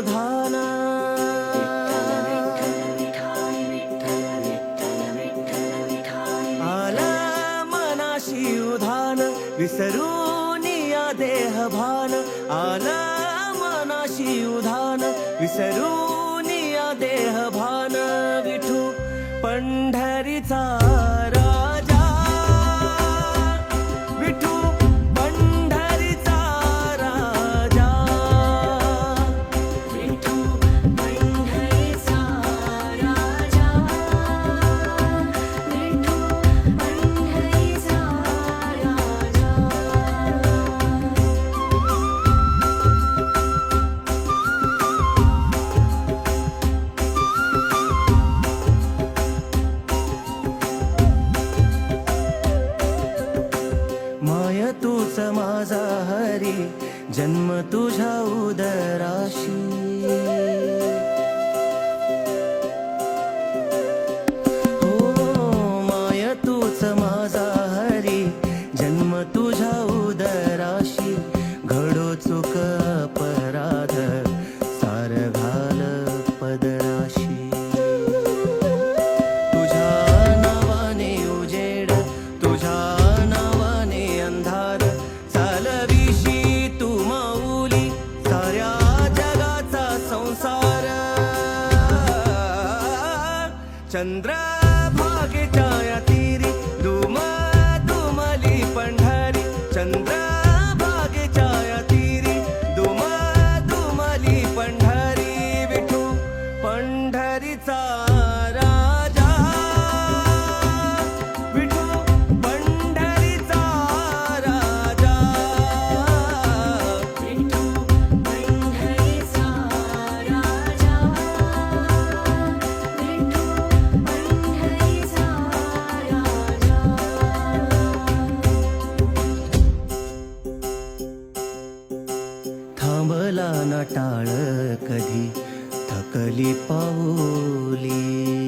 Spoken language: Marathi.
विठ्ठलविधाना आला मनाशी उधान विसरून या देहभान। आला मनाशी उधान देहभान। विठू पंढरीचा हरी जन्म तुझ्या उदराशी. ಚಂದ್ರ कधी थकली पाऊली.